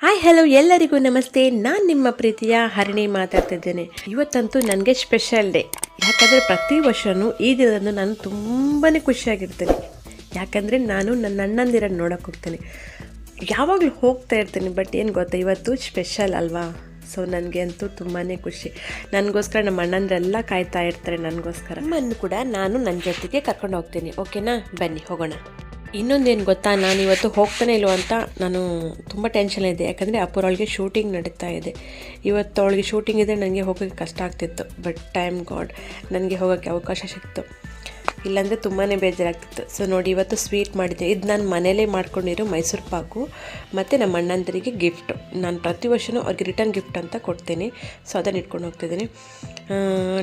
Hi hello ಎಲ್ಲರಿಗೂ ನಮಸ್ತೆ. ನಾನು ನಿಮ್ಮ ಪ್ರೀತಿಯ ಹರಿಣಿ ಮಾತಾಡ್ತಿದ್ದೇನೆ. ಇವತ್ತಂತೂ ನನಗೆ ಸ್ಪೆಷಲ್ ಡೇ ಯಾಕಂದರೆ ಪ್ರತಿ ವರ್ಷವೂ ಈ ದಿನದಂದು ನಾನು ತುಂಬಾ ಖುಷಿಯಾಗಿರ್ತೇನೆ. ಯಾಕಂದರೆ ನಾನು ನನ್ನ ಅಣ್ಣಂದಿರನ್ನು ನೋಡೋಕೆ ಹೋಗ್ತೇನೆ. ಯಾವಾಗಲೂ ಹೋಗ್ತಾ ಇರ್ತೀನಿ ಬಟ್ ಏನು ಗೊತ್ತಾ, ಇವತ್ತು ಸ್ಪೆಷಲ್ ಅಲ್ವಾ? ಸೊ ನನಗೆ ಅಂತೂ ತುಂಬಾ ಖುಷಿ. ನನಗೋಸ್ಕರ ನಮ್ಮ ಅಣ್ಣಂದ್ರೆಲ್ಲ ಕಾಯ್ತಾ ಇರ್ತಾರೆ ನನಗೋಸ್ಕರ. ಅಮ್ಮನ್ನು ಕೂಡ ನಾನು ನನ್ನ ಜೊತೆಗೆ ಕರ್ಕೊಂಡು ಹೋಗ್ತೀನಿ. ಓಕೆನಾ ಬನ್ನಿ, ಹೋಗೋಣ. ಇನ್ನೊಂದೇನು ಗೊತ್ತಾ? ನಾನು ಇವತ್ತು ಹೋಗ್ತಾನೆ ಇಲ್ವೋ ಅಂತ ನಾನು ತುಂಬ ಟೆನ್ಷನ್ ಇದೆ ಯಾಕಂದರೆ ಅಪ್ಪುರೊಳಗೆ ಶೂಟಿಂಗ್ ನಡೀತಾ ಇದೆ. ಇವತ್ತು ಅವಳಿಗೆ ಶೂಟಿಂಗ್ ಇದೆ ನನಗೆ ಹೋಗೋಕ್ಕೆ ಕಷ್ಟ ಆಗ್ತಿತ್ತು. ಬಟ್ ಟೈಮ್ ಗಾಡ್ ನನಗೆ ಹೋಗೋಕ್ಕೆ ಅವಕಾಶ ಸಿಕ್ತು. ಇಲ್ಲಾಂದರೆ ತುಂಬಾ ಬೇಜಾರಾಗ್ತಿತ್ತು. ಸೊ ನೋಡಿ, ಇವತ್ತು ಸ್ವೀಟ್ ಮಾಡಿದ್ದೆ. ಇದು ನಾನು ಮನೇಲೇ ಮಾಡ್ಕೊಂಡಿರೋ ಮೈಸೂರು ಪಾಕು, ಮತ್ತು ನಮ್ಮ ಅಣ್ಣಂದರಿಗೆ ಗಿಫ್ಟು ನಾನು ಪ್ರತಿ ವರ್ಷವೂ ಅವ್ರಿಗೆ ರಿಟರ್ನ್ ಗಿಫ್ಟ್ ಅಂತ ಕೊಡ್ತೀನಿ. ಸೊ ಅದನ್ನು ಇಟ್ಕೊಂಡು ಹೋಗ್ತಿದ್ದೀನಿ.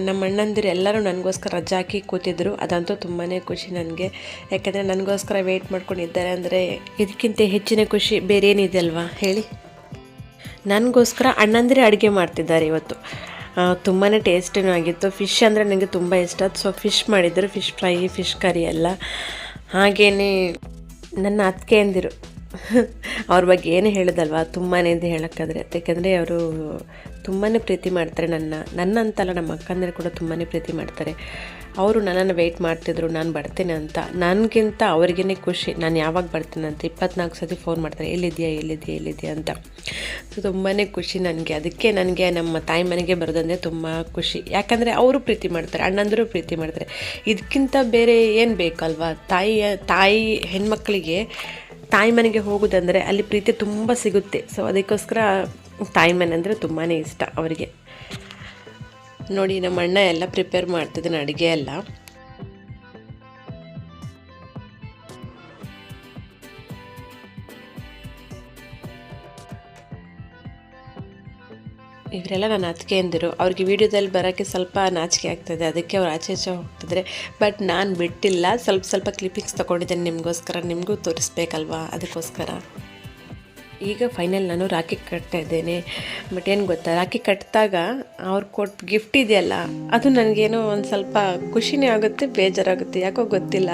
ನಮ್ಮ ಅಣ್ಣಂದಿರು ಎಲ್ಲರೂ ನನಗೋಸ್ಕರ ರಜೆ ಹಾಕಿ ಕೂತಿದ್ರು. ಅದಂತೂ ತುಂಬಾ ಖುಷಿ ನನಗೆ. ಯಾಕೆಂದರೆ ನನಗೋಸ್ಕರ ವೆಯ್ಟ್ ಮಾಡ್ಕೊಂಡಿದ್ದಾರೆ ಅಂದರೆ ಇದಕ್ಕಿಂತ ಹೆಚ್ಚಿನ ಖುಷಿ ಬೇರೆ ಏನಿದೆ ಅಲ್ವಾ? ಹೇಳಿ. ನನಗೋಸ್ಕರ ಅಣ್ಣಂದಿರೇ ಅಡುಗೆ ಮಾಡ್ತಿದ್ದಾರೆ ಇವತ್ತು. ತುಂಬಾ ಟೇಸ್ಟಿನೂ ಆಗಿತ್ತು. ಫಿಶ್ ಅಂದರೆ ನನಗೆ ತುಂಬ ಇಷ್ಟ. ಸೊ ಫಿಶ್ ಮಾಡಿದ್ದರು ಫಿಶ್ ಫ್ರೈ ಫಿಶ್ ಕರಿ ಎಲ್ಲ. ಹಾಗೇ ನನ್ನ ಅತ್ತಿಗೆಯಂದಿರು ಅವ್ರ ಬಗ್ಗೆ ಏನು ಹೇಳೋದಲ್ವ? ತುಂಬಾ ಅಂತ ಹೇಳೋಕ್ಕಾದ್ರೆ. ಯಾಕೆಂದರೆ ಅವರು ತುಂಬಾ ಪ್ರೀತಿ ಮಾಡ್ತಾರೆ ನನ್ನ ನನ್ನ ಅಂತಲ್ಲ, ನಮ್ಮ ಅಕ್ಕಂದಿರು ಕೂಡ ತುಂಬಾ ಪ್ರೀತಿ ಮಾಡ್ತಾರೆ. ಅವರು ನನ್ನನ್ನು ವೆಯ್ಟ್ ಮಾಡ್ತಿದ್ರು. ನಾನು ಬರ್ತೇನೆ ಅಂತ. ನನಗಿಂತ ಅವ್ರಿಗೇ ಖುಷಿ. ನಾನು ಯಾವಾಗ ಬರ್ತೇನೆ ಅಂತ. ಇಪ್ಪತ್ನಾಲ್ಕು ಸತಿ ಫೋನ್ ಮಾಡ್ತಾರೆ. ಎಲ್ಲಿದೆಯಾ ಎಲ್ಲಿದೆಯಾ ಎಲ್ಲಿದೆಯಾ ಅಂತ. ಸೊ ತುಂಬಾ ಖುಷಿ ನನಗೆ. ಅದಕ್ಕೆ ನನಗೆ ನಮ್ಮ ತಾಯಿ ಮನೆಗೆ ಬರೋದಂದರೆ ತುಂಬ ಖುಷಿ. ಯಾಕಂದರೆ ಅವರು ಪ್ರೀತಿ ಮಾಡ್ತಾರೆ, ಅಣ್ಣಂದರು ಪ್ರೀತಿ ಮಾಡ್ತಾರೆ. ಇದಕ್ಕಿಂತ ಬೇರೆ ಏನು ಬೇಕಲ್ವಾ? ತಾಯಿಯ ತಾಯಿ, ಹೆಣ್ಮಕ್ಳಿಗೆ ತಾಯಿ ಮನೆಗೆ ಹೋಗೋದಂದರೆ ಅಲ್ಲಿ ಪ್ರೀತಿ ತುಂಬ ಸಿಗುತ್ತೆ. ಸೊ ಅದಕ್ಕೋಸ್ಕರ ತಾಯಿ ಮನೆ ಅಂದರೆ ತುಂಬಾ ಇಷ್ಟ ಅವರಿಗೆ. ನೋಡಿ, ನಮ್ಮ ಅಣ್ಣ ಎಲ್ಲ ಪ್ರಿಪೇರ್ ಮಾಡ್ತಿದ್ದಾನೆ ಅಡುಗೆ ಎಲ್ಲ. ಇವರೆಲ್ಲ ನನ್ನ ಅತ್ತಿಗೆ ಅಂದಿರು. ಅವ್ರಿಗೆ ವಿಡಿಯೋದಲ್ಲಿ ಬರೋಕ್ಕೆ ಸ್ವಲ್ಪ ನಾಚಿಕೆ ಆಗ್ತದೆ. ಅದಕ್ಕೆ ಅವ್ರು ಆಚೆ ಆಚೆ ಹೋಗ್ತಿದ್ರೆ. ಬಟ್ ನಾನು ಬಿಟ್ಟಿಲ್ಲ. ಸ್ವಲ್ಪ ಸ್ವಲ್ಪ ಕ್ಲಿಪ್ಪಿಂಗ್ಸ್ ತೊಗೊಂಡಿದ್ದೇನೆ ನಿಮಗೋಸ್ಕರ. ನಿಮಗೂ ತೋರಿಸ್ಬೇಕಲ್ವಾ? ಅದಕ್ಕೋಸ್ಕರ. ಈಗ ಫೈನಲ್ ನಾನು ರಾಖಿ ಕಟ್ತಾ ಇದ್ದೇನೆ. ಬಟ್ ಏನು ಗೊತ್ತಾ? ರಾಖಿ ಕಟ್ಟಿದಾಗ ಅವ್ರು ಕೊಟ್ಟು ಗಿಫ್ಟ್ ಇದೆಯಲ್ಲ, ಅದು ನನಗೇನೋ ಒಂದು ಸ್ವಲ್ಪ ಖುಷಿನೇ ಆಗುತ್ತೆ, ಬೇಜಾರಾಗುತ್ತೆ, ಯಾಕೋ ಗೊತ್ತಿಲ್ಲ.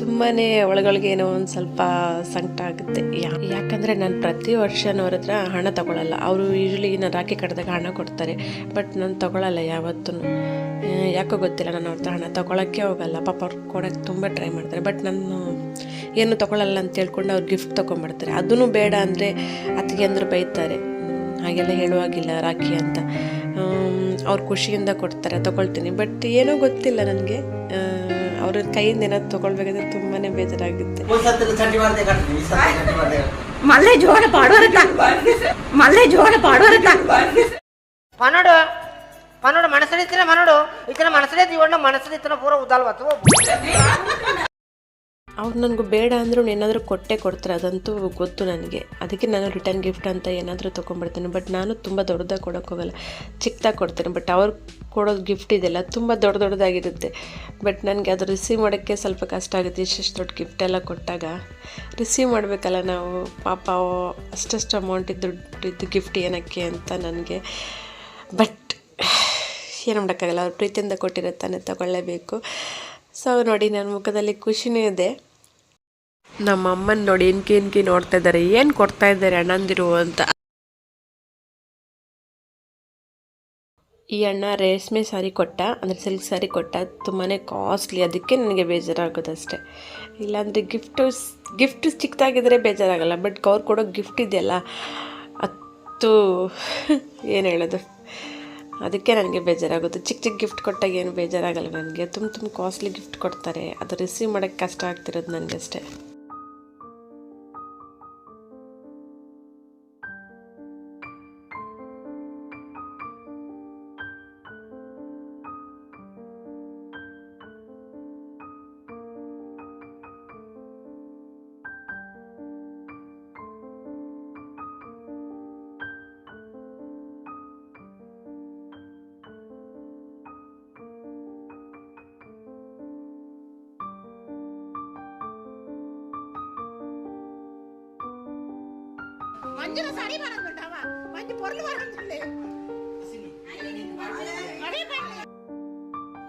ತುಂಬಾ ಒಳಗೊಳಗೆ ಏನೋ ಒಂದು ಸ್ವಲ್ಪ ಸಂಕಟ ಆಗುತ್ತೆ. ಯಾಕಂದರೆ ನಾನು ಪ್ರತಿ ವರ್ಷ ಅವ್ರ ಹತ್ರ ಹಣ ತಗೊಳ್ಳಲ್ಲ ಅವರು ಯೂಶ್ವಲಿ ನಾನು ರಾಖಿ ಕಟ್ಟಿದಾಗ ಹಣ ಕೊಡ್ತಾರೆ ಬಟ್ ನಾನು ತಗೊಳ್ಳಲ್ಲ ಯಾವತ್ತೂ ಯಾಕೋ ಗೊತ್ತಿಲ್ಲ, ನಾನು ಅವ್ರ ಹತ್ರ ಹಣ ತಗೊಳ್ಳೋಕ್ಕೆ ಹೋಗಲ್ಲ. ಪಾಪ ಅವ್ರು ಕೊಡೋಕ್ಕೆ ತುಂಬ ಟ್ರೈ ಮಾಡ್ತಾರೆ ಬಟ್ ನಾನು ಏನು ತಗೊಳ್ಳಲ್ಲ ಅಂತ ಹೇಳ್ಕೊಂಡು ಅವ್ರು ಗಿಫ್ಟ್ ತೊಗೊಂಬಿಡ್ತಾರೆ ಅದೂ ಬೇಡ ಅಂದರೆ ಅತ್ತಿಗೆ ಅಂದ್ರೆ ಬೈತಾರೆ. ಹಾಗೆಲ್ಲ ಹೇಳುವಾಗಿಲ್ಲ ರಾಖಿ ಅಂತ. ಅವ್ರು ಖುಷಿಯಿಂದ ಕೊಡ್ತಾರೆ ತೊಗೊಳ್ತೀನಿ. ಬಟ್ ಏನೋ ಗೊತ್ತಿಲ್ಲ ನನಗೆ. ಅವ್ರ ಕೈಯಿಂದ ಏನಾದ್ರು ತೊಗೊಳ್ಬೇಕಾದ್ರೆ ತುಂಬಾನೇ ಬೇಜಾರಾಗುತ್ತೆ. ಮಲ್ಲೆ ಜೋರ ಪಾಡೋರತ್ತ ಮಲ್ಲೆ ಜೋರ ಪಾಡೋರತ್ತ ಪನೋಡು ಪನೋಡು ಮನಸ್ಸಲ್ಲಿ ಇತ್ತಿನ ಮನೋಡು. ಇತ್ತಿನ ಮನಸ್ಸಲ್ಲಿ ಇವಣ್ಣ ಮನಸ್ಸಲ್ಲಿ ಇತ್ತಿನ ಪೂರ ಉದಾಲ್ವತ್ತು ಅವ್ರು ನನಗೂ ಬೇಡ ಅಂದರೂ ಏನಾದರೂ ಕೊಟ್ಟೆ ಕೊಡ್ತಾರೆ, ಅದಂತೂ ಗೊತ್ತು ನನಗೆ. ಅದಕ್ಕೆ ನಾನು ರಿಟರ್ನ್ ಗಿಫ್ಟ್ ಅಂತ ಏನಾದರೂ ತೊಗೊಂಡ್ಬಿಡ್ತೇನೆ ಬಟ್ ನಾನು ತುಂಬ ದೊಡ್ಡದಾಗಿ ಕೊಡೋಕ್ಕೋಗಲ್ಲ ಚಿಕ್ಕದಾಗಿ ಕೊಡ್ತೇನೆ. ಬಟ್ ಅವ್ರು ಕೊಡೋದು ಗಿಫ್ಟ್ ಇದೆಲ್ಲ ತುಂಬ ದೊಡ್ಡ ದೊಡ್ಡದಾಗಿರುತ್ತೆ. ಬಟ್ ನನಗೆ ಅದು ರಿಸೀವ್ ಮಾಡೋಕ್ಕೆ ಸ್ವಲ್ಪ ಕಷ್ಟ ಆಗುತ್ತೆ. ಇಷ್ಟಿಷ್ಟು ದೊಡ್ಡ ಗಿಫ್ಟ್ ಎಲ್ಲ ಕೊಟ್ಟಾಗ. ರಿಸೀವ್ ಮಾಡಬೇಕಲ್ಲ ನಾವು. ಪಾಪ ಅಷ್ಟಷ್ಟು ಅಮೌಂಟ್ ಇದ್ದು ಇದ್ದು ಗಿಫ್ಟ್ ಏನಕ್ಕೆ ಅಂತ ನನಗೆ. ಬಟ್ ಏನು ಮಾಡೋಕ್ಕಾಗಲ್ಲ. ಅವ್ರು ಪ್ರೀತಿಯಿಂದ ಕೊಟ್ಟಿರೋ ತಾನೇ ತಗೊಳ್ಳೇಬೇಕು. ಸೊ, ನೋಡಿ ನನ್ನ ಮುಖದಲ್ಲಿ ಖುಷಿನೂ ಇದೆ. ನಮ್ಮ ಅಮ್ಮನ ನೋಡಿ ಇನ್ಕಿ ಇನ್ಕಿ ನೋಡ್ತಾ ಇದ್ದಾರೆ. ಏನು ಕೊಡ್ತಾ ಇದ್ದಾರೆ ಅಣ್ಣಂದಿರು ಅಂತ. ಈ ಅಣ್ಣ ರೇಷ್ಮೆ ಸಾರಿ ಕೊಟ್ಟ, ಅಂದರೆ ಸಿಲ್ಕ್ ಸಾರಿ ಕೊಟ್ಟ ತುಂಬಾ ಕಾಸ್ಟ್ಲಿ. ಅದಕ್ಕೆ ನನಗೆ ಬೇಜಾರಾಗೋದಷ್ಟೇ ಇಲ್ಲಾಂದರೆ ಗಿಫ್ಟು, ಗಿಫ್ಟ್ ಚಿಕ್ಕದಾಗಿದ್ರೆ ಬೇಜಾರಾಗಲ್ಲ, ಬಟ್ ಅವ್ರು ಕೊಡೋ ಗಿಫ್ಟ್ ಇದೆಯಲ್ಲ ಅತ್ತು ಏನು ಹೇಳೋದು? ಅದಕ್ಕೆ ನನಗೆ ಬೇಜಾರಾಗುತ್ತೆ. ಚಿಕ್ಕ ಚಿಕ್ಕ ಗಿಫ್ಟ್ ಕೊಟ್ಟಾಗ ಏನು ಬೇಜಾರಾಗಲ್ಲ ನನಗೆ? ತುಂಬ ತುಂಬ ಕಾಸ್ಟ್ಲಿ ಗಿಫ್ಟ್ ಕೊಡ್ತಾರೆ. ಅದು ರಿಸೀವ್ ಮಾಡೋಕ್ಕೆ ಕಷ್ಟ ಆಗ್ತಿರೋದು ನನಗೆ பொருள்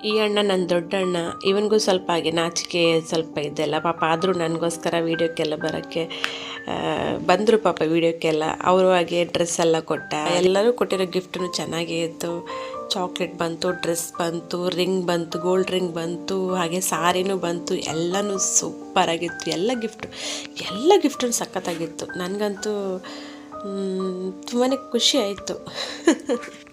ಈ ಅಣ್ಣ ನನ್ನ ದೊಡ್ಡಣ್ಣ, ಇವನಿಗೂ ಸ್ವಲ್ಪ ಹಾಗೆ ನಾಚಿಕೆ ಸ್ವಲ್ಪ ಇದೆಲ್ಲ ಪಾಪ ಆದರೂ ನನಗೋಸ್ಕರ ವೀಡಿಯೋಕ್ಕೆಲ್ಲ ಬರೋಕ್ಕೆ ಬಂದರು ಪಾಪ ವೀಡಿಯೋಕ್ಕೆಲ್ಲ. ಅವರು ಹಾಗೆ ಡ್ರೆಸ್ಸೆಲ್ಲ ಕೊಟ್ಟ. ಎಲ್ಲರೂ ಕೊಟ್ಟಿರೋ ಗಿಫ್ಟನ್ನು ಚೆನ್ನಾಗೇ ಇತ್ತು. ಚಾಕ್ಲೇಟ್ ಬಂತು, ಡ್ರೆಸ್ ಬಂತು, ರಿಂಗ್ ಬಂತು, ಗೋಲ್ಡ್ ರಿಂಗ್ ಬಂತು, ಹಾಗೆ ಸಾರಿನೂ ಬಂತು, ಎಲ್ಲನೂ ಸೂಪರಾಗಿತ್ತು ಎಲ್ಲ ಗಿಫ್ಟು ಎಲ್ಲ ಗಿಫ್ಟು ಸಖತ್ತಾಗಿತ್ತು. ನನಗಂತೂ ತುಂಬಾ ಖುಷಿ ಆಯಿತು.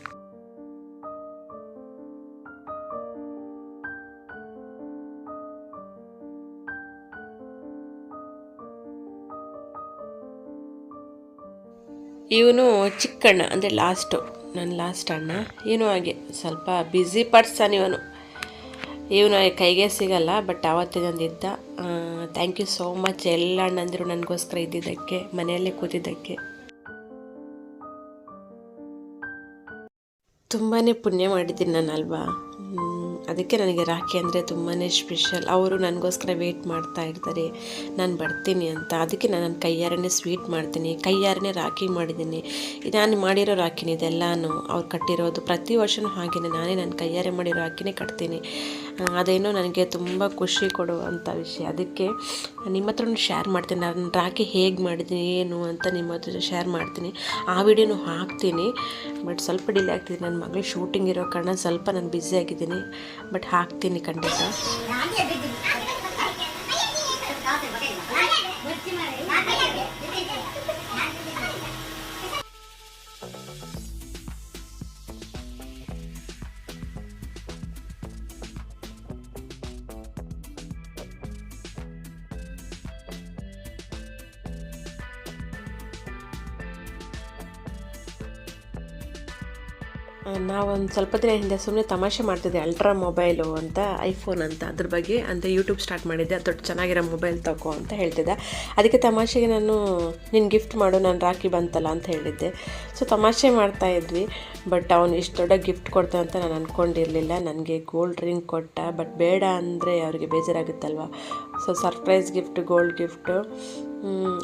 ಇವನು ಚಿಕ್ಕಣ್ಣ, ಅಂದರೆ ಲಾಸ್ಟು. ನನ್ನ ಲಾಸ್ಟ್ ಅಣ್ಣ. ಏನು ಹಾಗೆ, ಸ್ವಲ್ಪ ಬ್ಯುಸಿ ಪರ್ಸನ್ ಇವನು. ಇವನು ಕೈಗೆ ಸಿಗಲ್ಲ ಬಟ್ ಆವತ್ತಿನಂದಿದ್ದ ಥ್ಯಾಂಕ್ ಯು ಸೋ ಮಚ್ ಎಲ್ಲ ಅಣ್ಣಂದಿರು ನನಗೋಸ್ಕರ ಇದ್ದಿದ್ದಕ್ಕೆ, ಮನೆಯಲ್ಲೇ ಕೂತಿದ್ದಕ್ಕೆ. ತುಂಬಾ ಪುಣ್ಯ ಮಾಡಿದ್ದೀನಿ ನಾನು ಅಲ್ವಾ? ಅದಕ್ಕೆ ನನಗೆ ರಾಖಿ ಅಂದರೆ ತುಂಬಾ ಸ್ಪೆಷಲ್ ಅವರು ನನಗೋಸ್ಕರ ವೆಯ್ಟ್ ಮಾಡ್ತಾ ಇರ್ತಾರೆ. ನಾನು ಬರ್ತೀನಿ ಅಂತ. ಅದಕ್ಕೆ ನಾನು ನನ್ನ ಕೈಯಾರನೇ ಸ್ವೀಟ್ ಮಾಡ್ತೀನಿ. ಕೈಯಾರನೇ ರಾಖಿ ಮಾಡಿದ್ದೀನಿ. ನಾನು ಮಾಡಿರೋ ರಾಖಿನಿ ಇದೆಲ್ಲನೂ ಅವ್ರು ಕಟ್ಟಿರೋದು. ಪ್ರತಿ ವರ್ಷವೂ ಹಾಗೆಯೇ ನಾನೇ ನನ್ನ ಕೈಯಾರೆ ಮಾಡಿರೋ ರಾಖಿನೇ ಕಟ್ತೀನಿ. ಅದೇನೋ ನನಗೆ ತುಂಬ ಖುಷಿ ಕೊಡುವಂಥ ವಿಷಯ. ಅದಕ್ಕೆ ನಿಮ್ಮ ಹತ್ರನೂ ಶೇರ್ ಮಾಡ್ತೀನಿ ನಾನು ರಾಖಿ ಹೇಗೆ ಮಾಡಿದ್ದೀನಿ ಏನು ಅಂತ ನಿಮ್ಮ ಹತ್ರ ಶೇರ್ ಮಾಡ್ತೀನಿ ಆ ವಿಡಿಯೋನೂ ಹಾಕ್ತೀನಿ ಬಟ್ ಸ್ವಲ್ಪ ಡಿಲೇ ಆಗ್ತಿದೆ ನನ್ನ ಮಗಳು ಶೂಟಿಂಗ್ ಇರೋ ಕಾರಣ ಸ್ವಲ್ಪ ನಾನು ಬ್ಯುಸಿ ಆಗಿದ್ದೀನಿ ಬಟ್ ಹಾಕ್ತೀನಿ ಖಂಡಿತ ನಾವೊಂದು ಸ್ವಲ್ಪ ದಿನ ಹಿಂದೆ ಸುಮ್ಮನೆ ತಮಾಷೆ ಮಾಡ್ತಿದ್ದೆ ಅಲ್ಟ್ರಾ ಮೊಬೈಲು ಅಂತ ಐಫೋನ್ ಅಂತ. ಅದ್ರ ಬಗ್ಗೆ ಅಂದರೆ ಯೂಟ್ಯೂಬ್ ಸ್ಟಾರ್ಟ್ ಮಾಡಿದ್ದೆ. ಅದು ದೊಡ್ಡ ಚೆನ್ನಾಗಿರೋ ಮೊಬೈಲ್ ತಗೋ ಅಂತ ಹೇಳ್ತಿದ್ದೆ. ಅದಕ್ಕೆ ತಮಾಷೆಗೆ ನಾನು ನಿನ್ನ ಗಿಫ್ಟ್ ಮಾಡು, ನಾನು ರಾಖಿ ಬಂತಲ್ಲ ಅಂತ ಹೇಳಿದ್ದೆ. ಸೊ ತಮಾಷೆ ಮಾಡ್ತಾ ಇದ್ವಿ. ಬಟ್ ಅವನು ಇಷ್ಟು ದೊಡ್ಡ ಗಿಫ್ಟ್ ಕೊಡ್ತಾನೆ ಅಂತ ನಾನು ಅಂದ್ಕೊಂಡಿರಲಿಲ್ಲ ನನಗೆ ಗೋಲ್ಡ್ ರಿಂಗ್ ಕೊಟ್ಟ. ಬಟ್ ಬೇಡ ಅಂದರೆ ಅವ್ರಿಗೆ ಬೇಜಾರಾಗುತ್ತಲ್ವ? So surprise gift gold gift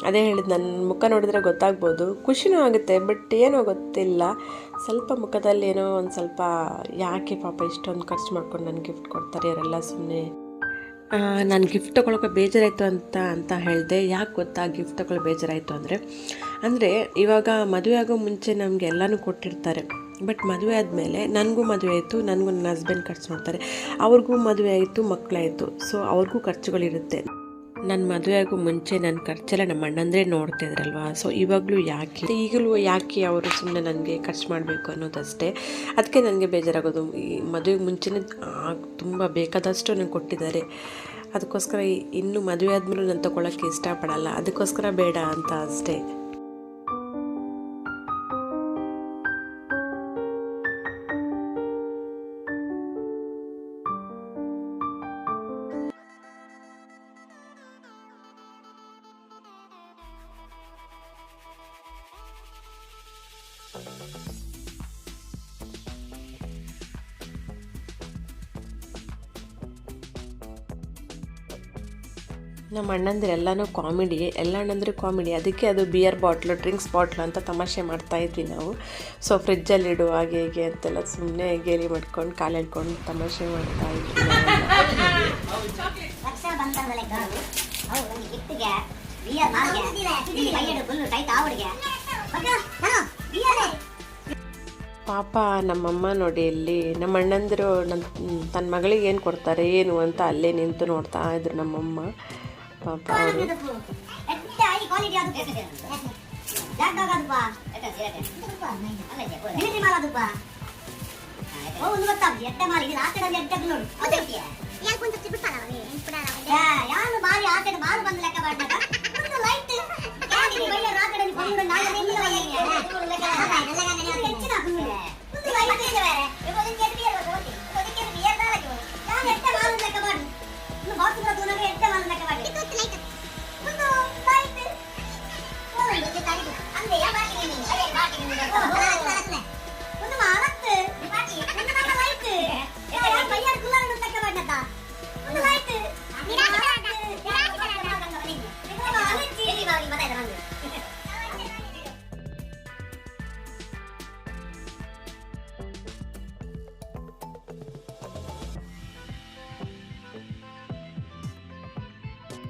ಅದೇ ಹೇಳಿದ್ದು ನನ್ನ ಮುಖ ನೋಡಿದ್ರೆ ಗೊತ್ತಾಗ್ಬೋದು. ಖುಷಿನೂ ಆಗುತ್ತೆ ಬಟ್ ಏನೋ ಗೊತ್ತಿಲ್ಲ. ಸ್ವಲ್ಪ ಮುಖದಲ್ಲಿ ಏನೋ ಒಂದು ಸ್ವಲ್ಪ, ಯಾಕೆ ಪಾಪ ಇಷ್ಟೊಂದು ಖರ್ಚು ಮಾಡ್ಕೊಂಡು ನನಗೆ ಗಿಫ್ಟ್ ಕೊಡ್ತಾರೆ ಇವರೆಲ್ಲ ಸುಮ್ಮನೆ ನಾನು ಗಿಫ್ಟ್ ತೊಗೊಳಕ್ಕೆ ಬೇಜಾರಾಯಿತು ಅಂತ ಅಂತ ಹೇಳಿದೆ. ಯಾಕೆ ಗೊತ್ತಾ ಗಿಫ್ಟ್ ತೊಗೊಳ್ಳೋ ಬೇಜಾರಾಯಿತು ಅಂದರೆ ಅಂದರೆ ಇವಾಗ ಮದುವೆ ಆಗೋ ಮುಂಚೆ ನಮಗೆ ಎಲ್ಲನೂ ಕೊಟ್ಟಿರ್ತಾರೆ. ಬಟ್ ಮದುವೆ ಆದಮೇಲೆ ನನಗೂ ಮದುವೆ ಆಯಿತು, ನನಗೂ ನನ್ನ ಹಸ್ಬೆಂಡ್ ಖರ್ಚು ಮಾಡ್ತಾರೆ. ಅವ್ರಿಗೂ ಮದುವೆ ಆಯಿತು ಮಕ್ಕಳಾಯಿತು ಸೊ ಅವ್ರಿಗೂ ಖರ್ಚುಗಳಿರುತ್ತೆ. ನನ್ನ ಮದುವೆ ಆಗೋ ಮುಂಚೆ ನನ್ನ ಖರ್ಚೆಲ್ಲ ನಮ್ಮ ಅಣ್ಣಂದ್ರೆ ನೋಡ್ತಿದ್ರಲ್ವ ಸೊ ಇವಾಗಲೂ ಯಾಕೆ? ಈಗಲೂ ಯಾಕೆ ಅವರು ಸುಮ್ಮನೆ ನನಗೆ ಖರ್ಚು ಮಾಡಬೇಕು ಅನ್ನೋದಷ್ಟೇ. ಅದಕ್ಕೆ ನನಗೆ ಬೇಜಾರಾಗೋದು. ಈ ಮದುವೆಗೆ ಮುಂಚೆನೇ ತುಂಬ ಬೇಕಾದಷ್ಟು ನನಗೆ ಕೊಟ್ಟಿದ್ದಾರೆ. ಅದಕ್ಕೋಸ್ಕರ ಇನ್ನೂ ಮದುವೆ ಆದಮೇಲೂ ನಾನು ತೊಗೊಳಕ್ಕೆ ಇಷ್ಟಪಡಲ್ಲ. ಅದಕ್ಕೋಸ್ಕರ ಬೇಡ ಅಂತ ಅಷ್ಟೇ. ನಮ್ಮ ಅಣ್ಣಂದ್ರೆ ಎಲ್ಲನೂ ಕಾಮಿಡಿ ಎಲ್ಲ ಅಣ್ಣಂದ್ರೆ ಕಾಮಿಡಿ ಅದಕ್ಕೆ ಅದು ಬಿಯರ್ ಬಾಟ್ಲು ಡ್ರಿಂಕ್ಸ್ ಬಾಟ್ಲು ಅಂತ ತಮಾಷೆ ಮಾಡ್ತಾ ಇದ್ವಿ ನಾವು. ಸೊ ಫ್ರಿಜ್ಜಲ್ಲಿ ಇಡು, ಹಾಗೆ ಹೀಗೆ ಅಂತೆಲ್ಲ ಸುಮ್ಮನೆ ಗೇಲಿ ಮಾಡ್ಕೊಂಡು, ಕಾಲು ಎಳ್ಕೊಂಡು ತಮಾಷೆ ಮಾಡ್ತಾ ಇದ್ವಿ ಪಾಪ ನಮ್ಮಮ್ಮ ನೋಡಿ ಇಲ್ಲಿ ನಮ್ಮ ಅಣ್ಣಂದಿರು ನನ್ನ ತನ್ನ ಮಗಳಿಗೆ ಏನು ಕೊಡ್ತಾರೆ, ಏನು ಅಂತ ಅಲ್ಲೇ ನಿಂತು ನೋಡ್ತಾ ಇದ್ರು ನಮ್ಮಮ್ಮ. ಪಾಪ ಅವರು ಎಟ್ಟ ಐ ಕ್ವಾಲಿಟಿ ಅದು ಜಾಗ್ ಡಾಗ್ ಅದಪ್ಪ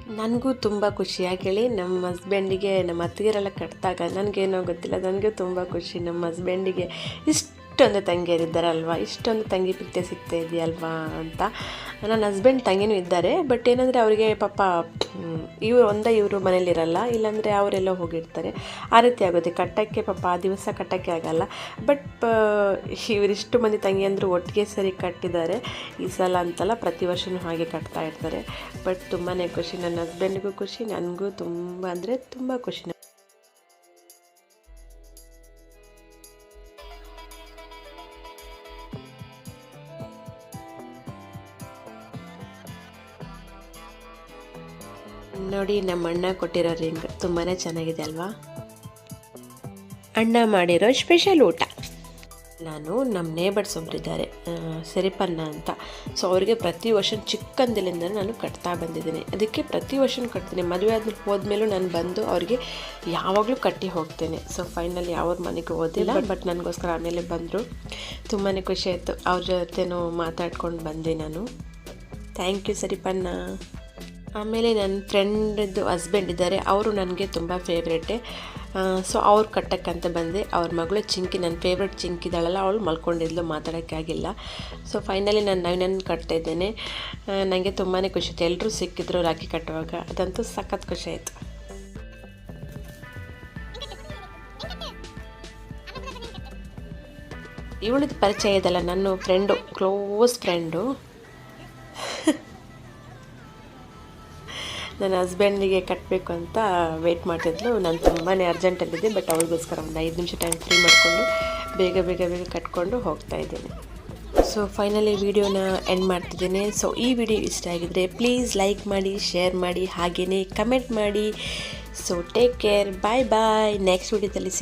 ನನಗೂ ತುಂಬ ಖುಷಿ ನಮ್ಮ ಹಸ್ಬೆಂಡಿಗೆ ನಮ್ಮ ಅತ್ತಿಗೆರೆಲ್ಲ ಕಟ್ಟಿದಾಗ ನನಗೇನೋ ಗೊತ್ತಿಲ್ಲ. ನನಗೂ ತುಂಬ ಖುಷಿ. ನಮ್ಮ ಹಸ್ಬೆಂಡಿಗೆ ಇಷ್ಟೊಂದು ತಂಗಿಯರಿದ್ದಾರಲ್ವ? ಇಷ್ಟೊಂದು ತಂಗಿ ಪ್ರೀತಿ ಸಿಗ್ತಾ ಇದೆಯಲ್ವಾ ಅಂತ. ನನ್ನ ಹಸ್ಬೆಂಡ್ ತಂಗಿನೂ ಇದ್ದಾರೆ ಬಟ್ ಏನಂದರೆ ಅವರಿಗೆ ಪಾಪ ಇವರು ಒಂದೇ ಇವರು ಮನೇಲಿರಲ್ಲ, ಇಲ್ಲಾಂದರೆ ಅವರೆಲ್ಲ ಹೋಗಿರ್ತಾರೆ. ಆ ರೀತಿ ಆಗುತ್ತೆ. ಕಟ್ಟಕ್ಕೆ ಪಾಪ ಆ ದಿವಸ ಕಟ್ಟಕ್ಕೆ ಆಗಲ್ಲ. ಬಟ್ ಇವರಿಷ್ಟು ಮಂದಿ ತಂಗಿ ಅಂದರು ಒಟ್ಟಿಗೆ ಸರಿ ಕಟ್ಟಿದ್ದಾರೆ. ಈ ಸಲ ಅಂತಲ್ಲ ಪ್ರತಿ ವರ್ಷವೂ ಹಾಗೆ ಕಟ್ತಾ ಇರ್ತಾರೆ. ಬಟ್ ತುಂಬಾ ಖುಷಿ. ನನ್ನ ಹಸ್ಬೆಂಡ್ಗೂ ಖುಷಿ, ನನಗೂ ತುಂಬ ಅಂದರೆ ತುಂಬ ಖುಷಿ. ನೋಡಿ ನಮ್ಮ ಅಣ್ಣ ಕೊಟ್ಟಿರೋ ರಿಂಗ್ ತುಂಬಾ ಚೆನ್ನಾಗಿದೆ ಅಲ್ವಾ? ಅಣ್ಣ ಮಾಡಿರೋ ಸ್ಪೆಷಲ್ ಊಟ. ನಾನು ನಮ್ಮ ನೇಬರ್ಸ್ ಒಬ್ಬರಿದ್ದಾರೆ ಸರಿಪನ್ನ ಅಂತ. ಸೊ ಅವರಿಗೆ ಪ್ರತಿ ವರ್ಷ ಚಿಕ್ಕಂದಿಲಿಂದ ನಾನು ಕಟ್ತಾ ಬಂದಿದ್ದೀನಿ. ಅದಕ್ಕೆ ಪ್ರತಿ ವರ್ಷ ಕಟ್ತೀನಿ. ಮದುವೆ ಆದ್ಮೇಲೆ ಹೋದ್ಮೇಲೂ ನಾನು ಬಂದು ಅವ್ರಿಗೆ ಯಾವಾಗಲೂ ಕಟ್ಟಿ ಹೋಗ್ತೇನೆ. ಸೊ ಫೈನಲಿ ಅವ್ರ ಮನೆಗೆ ಓದಿಲ್ಲ ಬಟ್ ನನಗೋಸ್ಕರ ಆಮೇಲೆ ಬಂದರು. ತುಂಬಾ ಖುಷಿ ಆಯಿತು. ಅವ್ರ ಜೊತೆನೂ ಮಾತಾಡ್ಕೊಂಡು ಬಂದೆ ನಾನು. ಥ್ಯಾಂಕ್ ಯು ಸರಿಪನ್ನ. ಆಮೇಲೆ ನನ್ನ ಫ್ರೆಂಡದ್ದು ಹಸ್ಬೆಂಡ್ ಇದ್ದಾರೆ, ಅವರು ನನಗೆ ತುಂಬ ಫೇವ್ರೇಟೆ ಸೊ ಅವ್ರು ಕಟ್ಟಕ್ಕಂತ ಬಂದೆ. ಅವ್ರ ಮಗಳು ಚಿಂಕಿ ನನ್ನ ಫೇವ್ರೆಟ್ ಚಿಂಕಿದಾಳಲ್ಲ ಅವಳು ಮಲ್ಕೊಂಡಿದ್ಲು ಮಾತಾಡೋಕ್ಕಾಗಿಲ್ಲ ಸೊ ಫೈನಲಿ ನಾನು ನವಿನನ್ನು ಕಟ್ತಾ ಇದ್ದೇನೆ. ನನಗೆ ತುಂಬಾ ಖುಷಿ ಇತ್ತು ಎಲ್ಲರೂ ಸಿಕ್ಕಿದ್ರು ರಾಖಿ ಕಟ್ಟುವಾಗ. ಅದಂತೂ ಸಖತ್ ಖುಷಿ ಆಯಿತು. ಇವಳದ್ದು ಪರಿಚಯ ಇದೆಲ್ಲ, ನನ್ನ ಫ್ರೆಂಡು ಕ್ಲೋಸ್ ಫ್ರೆಂಡು ನನ್ನ ಹಸ್ಬೆಂಡಿಗೆ ಕಟ್ಟಬೇಕು ಅಂತ ವೆಯ್ಟ್ ಮಾಡ್ತಿದ್ಲು. ನಾನು ತುಂಬಾ ಅರ್ಜೆಂಟಲ್ಲಿದ್ದೆ ಬಟ್ ಅವ್ರಿಗೋಸ್ಕರ ಒಂದು ಐದು ನಿಮಿಷ ಟೈಮ್ ಫ್ರೀ ಮಾಡಿಕೊಂಡು ಬೇಗ ಬೇಗ ಬೇಗ ಕಟ್ಕೊಂಡು ಹೋಗ್ತಾ ಇದ್ದೀನಿ. ಸೊ ಫೈನಲಿ ವಿಡಿಯೋನ ಎಂಡ್ ಮಾಡ್ತಿದ್ದೀನಿ. ಸೊ ಈ ವಿಡಿಯೋ ಇಷ್ಟ ಆಗಿದ್ರೆ ಪ್ಲೀಸ್ ಲೈಕ್ ಮಾಡಿ ಶೇರ್ ಮಾಡಿ ಹಾಗೆಯೇ ಕಮೆಂಟ್ ಮಾಡಿ. So take care bye bye next ವಿಡಿಯೋದಲ್ಲಿ